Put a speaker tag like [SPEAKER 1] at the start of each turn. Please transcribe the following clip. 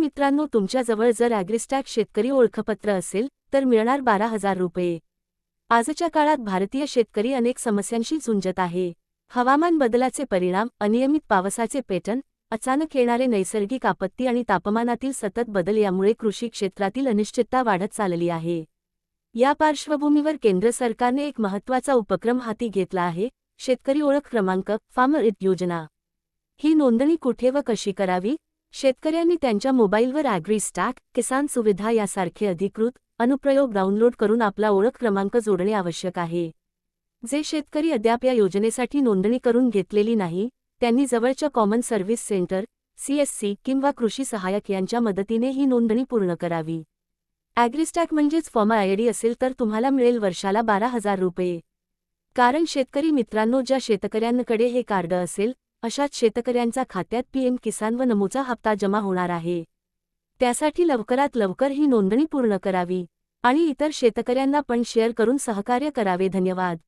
[SPEAKER 1] मित्रांनो तुमच्याजवळ जर ॲग्रिस्टॅक शेतकरी ओळखपत्र असेल तर मिळणार बारा हजार रुपये. आजच्या काळात भारतीय शेतकरी अनेक समस्यांशी झुंजत आहे. हवामान बदलाचे परिणाम अनियमित पावसाचे पॅटर्न अचानक येणारे नैसर्गिक आपत्ती आणि तापमानातील सतत बदल यामुळे कृषी क्षेत्रातील अनिश्चितता वाढत चालली आहे. या पार्श्वभूमीवर केंद्र सरकारने एक महत्त्वाचा उपक्रम हाती घेतला आहे शेतकरी ओळख क्रमांक फार्मर इट योजना. ही नोंदणी कुठे व कशी करावी? शेतकऱ्यांनी त्यांच्या मोबाईलवर ॲग्रीस्टॅक किसान सुविधा यासारखे अधिकृत अनुप्रयोग डाउनलोड करून आपला ओळख क्रमांक जोडणे आवश्यक आहे. जे शेतकरी अद्याप या योजनेसाठी नोंदणी करून घेतलेली नाही त्यांनी जवळच्या कॉमन सर्व्हिस सेंटर सीएससी किंवा कृषी सहाय्यक यांच्या मदतीने ही नोंदणी पूर्ण करावी. ॲग्रीस्टॅक म्हणजेच फॉर्मा आयडी असेल तर तुम्हाला मिळेल वर्षाला बारा हजार रुपये. कारण शेतकरी मित्रांनो ज्या शेतकऱ्यांकडे हे कार्ड असेल अशाच शेतकऱ्यांचा खात्यात पीएम किसान व नमूचा हप्ता जमा होणार आहे. त्यासाठी लवकरात लवकर ही नोंदणी पूर्ण करावी आणि इतर शेतकऱ्यांना पण शेअर करून सहकार्य करावे. धन्यवाद.